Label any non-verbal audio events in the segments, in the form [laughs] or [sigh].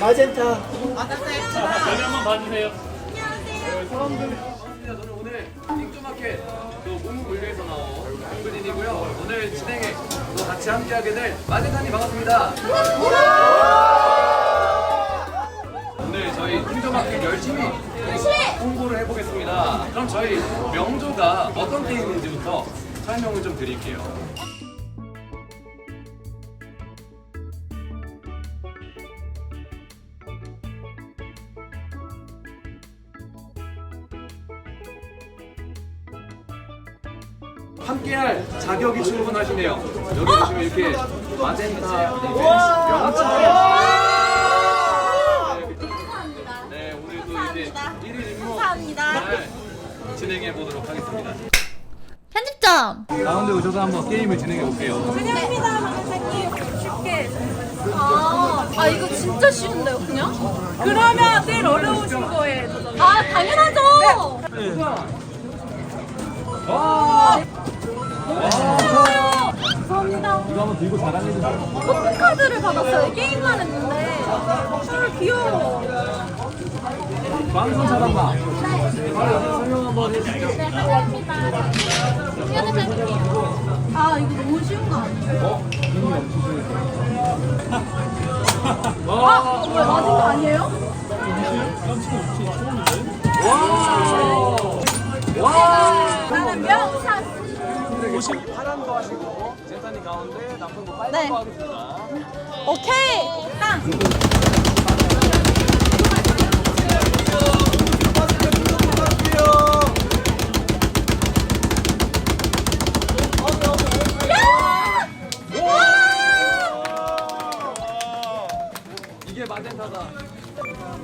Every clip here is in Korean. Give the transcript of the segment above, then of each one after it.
마젠타. 여기 한번 봐주세요. 반갑습니다. 저는 오늘 띵조마켓 또 무무물류에서 나온 강근인이고요. 오늘 진행에 또 같이 함께하게 될 마젠타님 반갑습니다. 오늘 저희 띵조마켓 열심히 홍보를 해보겠습니다. 그럼 저희 명조가 어떤 게임인지부터 설명을 좀 드릴게요. 함께할 자격이 충분하시네요. 여기 보시면 이렇게 마젠타 명차 네, 오늘도 이제 1일 임무 잘 진행해 보도록 하겠습니다. 편집점. 가운데 오셔서 한번 게임을 진행해 볼게요. 환영합니다, 박사님. 쉽게. 아, 아 이거 진짜 쉬운데요, 그냥? 그러면 제일 어려우신 거에 아 당연하죠. 와! 감사합니다. 이거 한번 들고 자랑해 주세요. 포토카드를 받았어요. 게임만 했는데. 헐 귀여워. 방송 잘한다. 설명 한번 해주시죠. 네, 감사합니다. 시간을. 아 이거 너무 쉬운 거 아니에요? 어? 힘이. 아, 와! 뭐야 맞은 거 아니에요? 와! 파란 거 하시고 젠타님 가운데 남편 거 빨간 네. 거 하겠습니다. 오케이. 땅. 이게 마젠타다.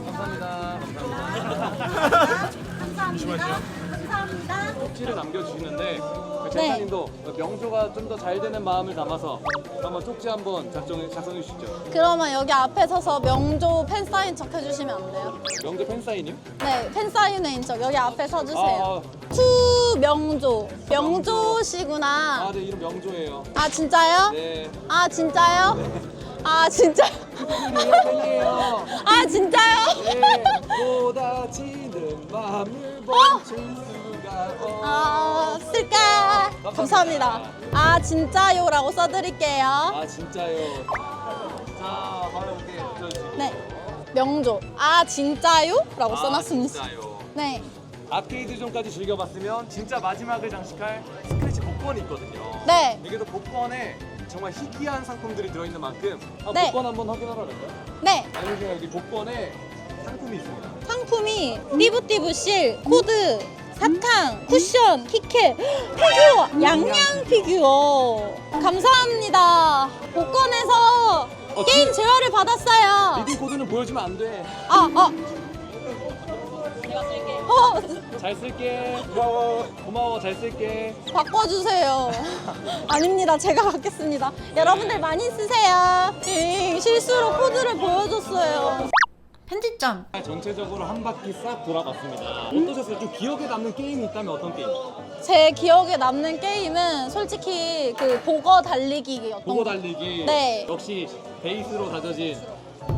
감사합니다. 감사합니다. 감사합니다. 감사합니다. 쪽지를 남겨주시는데 그 젠타님도 명조가 좀 더 잘 되는 마음을 담아서 한번 쪽지 한번 작성해, 작성해 주시죠. 그러면 여기 앞에 서서 명조 팬 사인 척 해주시면 안 돼요? 명조 팬사인이요? 네, 팬 사인회인 척 여기 앞에 서주세요. 아, 투 명조. 명조시구나. 아, 네, 이름 명조예요. 아 진짜요? 네. 아 진짜요? 아 진짜? 팬이에요. 아 진짜요? 네, 쏟아지는 마음을 멈출 없. 아 쓸까? 감사합니다. 아 진짜요라고 써드릴게요. 아, 진짜요. 자, 바로 이렇게 붙여주시고. 네. 명조. 아 진짜요?라고 아, 써놨습니다. 진짜요. 네. 아케이드 존까지 즐겨봤으면 진짜 마지막을 장식할 스크래치 복권이 있거든요. 네. 여기도 복권에 정말 희귀한 상품들이 들어있는 만큼 아, 네. 복권 한번 확인하러 갈까요? 네. 아니면 여기 복권에 상품이 있습니다. 상품이 띠부띠부 실, 코드, 사탕, 쿠션, 키캣, 피규어, 양양 피규어. 감사합니다. 복권에서 어, 게임 지- 제어를 받았어요. 리딩 코드는 보여주면 안 돼. 아, 아. 어, 잘 쓸게. 고마워. 고마워. 잘 쓸게. 바꿔주세요. 아닙니다. 제가 받겠습니다. 여러분들 많이 쓰세요. 이, 실수로 코드를 보여줬어요. 편집점. 전체적으로 한 바퀴 싹 돌아봤습니다. 어떠셨어요? 좀 기억에 남는 게임이 있다면 어떤 게임? 제 기억에 남는 게임은 솔직히 그 보거 달리기였던 보고 것 달리기. 네. 역시 베이스로 다져진.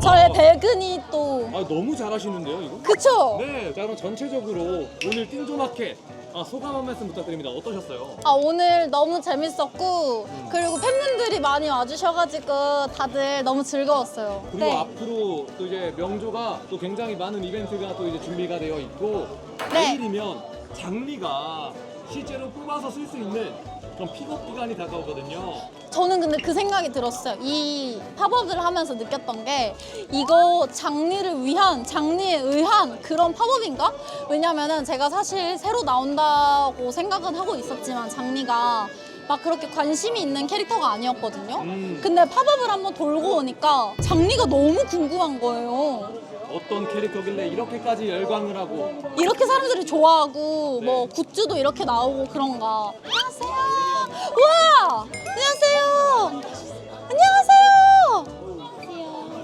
저의 배근이 또 아 너무 잘하시는데요, 이거? 그쵸? 네. 자 그럼 전체적으로 오늘 띵조마켓 아, 소감 한 말씀 부탁드립니다. 어떠셨어요? 아 오늘 너무 재밌었고 그리고 팬분들이 많이 와주셔가지고 다들 너무 즐거웠어요. 그리고 네. 앞으로 또 이제 명조가 또 굉장히 많은 이벤트가 또 이제 준비가 되어 있고 네. 내일이면 장미가 실제로 뽑아서 쓸 수 있는 그런 픽업 기간이 다가오거든요. 저는 근데 그 생각이 들었어요. 이 팝업을 하면서 느꼈던 게 이거 장리를 위한 장리에 의한 그런 팝업인가? 왜냐면은 제가 사실 새로 나온다고 생각은 하고 있었지만 장리가 막 그렇게 관심이 있는 캐릭터가 아니었거든요. 음. 근데 팝업을 한번 돌고 오니까 장리가 너무 궁금한 거예요. 어떤 캐릭터길래 이렇게까지 열광을 하고 이렇게 사람들이 좋아하고 네. 뭐 굿즈도 이렇게 나오고 그런가. 안녕하세요. 우와! 안녕하세요. 안녕하세요.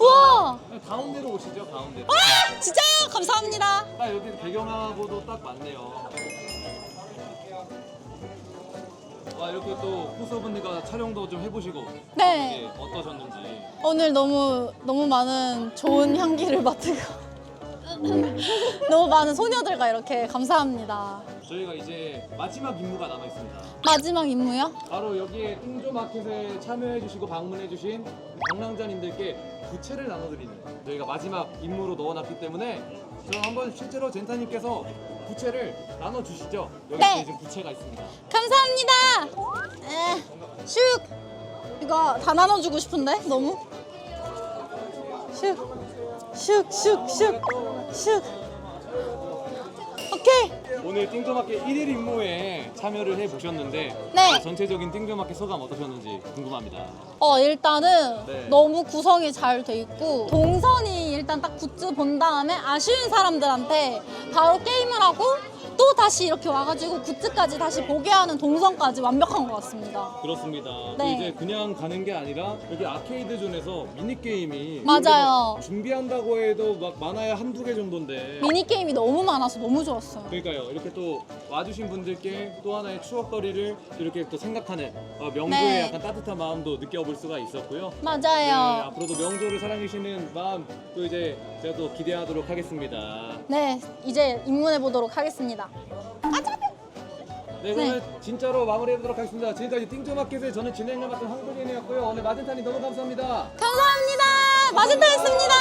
우와! 가운데로 오시죠, 가운데. 아, 진짜 감사합니다. 딱 여기 배경하고도 딱 맞네요. 와, 이렇게 또 호스분들과 촬영도 좀 해보시고 네. 이게 어떠셨는지. 오늘 너무 너무 많은 좋은 향기를 맡으고 [laughs] 너무 많은 소녀들과 이렇게 감사합니다. 저희가 이제 마지막 임무가 남아 있습니다. 마지막 임무요? 바로 여기에 띵조 마켓에 참여해주시고 방문해주신 방랑자님들께 부채를 나눠드리는 저희가 마지막 임무로 넣어놨기 때문에 그럼 한번 실제로 젠타님께서 부채를 나눠 주시죠. 여기 네. 지금 부채가 있습니다. 감사합니다. 에, 슉. 이거 다 나눠주고 싶은데 너무. 슉, 슉, 슉, 슉, 슉. 오늘 띵조 마켓 1일 임무에 참여를 해보셨는데 네. 전체적인 띵조 마켓 소감 어떠셨는지 궁금합니다. 어 일단은 네. 너무 구성이 잘 돼 있고 동선이 일단 딱 굿즈 본 다음에 아쉬운 사람들한테 바로 게임을 하고 또 다시 이렇게 와가지고 굿즈까지 다시 보게 하는 동선까지 완벽한 것 같습니다. 그렇습니다. 또 네. 이제 그냥 가는 게 아니라 여기 아케이드 존에서 미니 게임이 맞아요. 준비한다고 해도 막 많아야 한두 개 정도인데 미니 게임이 너무 많아서 너무 좋았어요. 그러니까요. 이렇게 또 와주신 분들께 또 하나의 추억거리를 이렇게 또 생각하는 어, 명조의 네. 약간 따뜻한 마음도 느껴볼 수가 있었고요. 네, 맞아요. 앞으로도 명조를 사랑해주시는 마음 또 이제 제가 또 기대하도록 하겠습니다. 네, 이제 입문해 보도록 하겠습니다. 네, 그러면 진짜로 마무리해보도록 하겠습니다. 지금까지 띵조마켓의 저는 진행을 맡은 황동현이었고요. 오늘 마젠타님 너무 감사합니다. 감사합니다. 마젠타였습니다.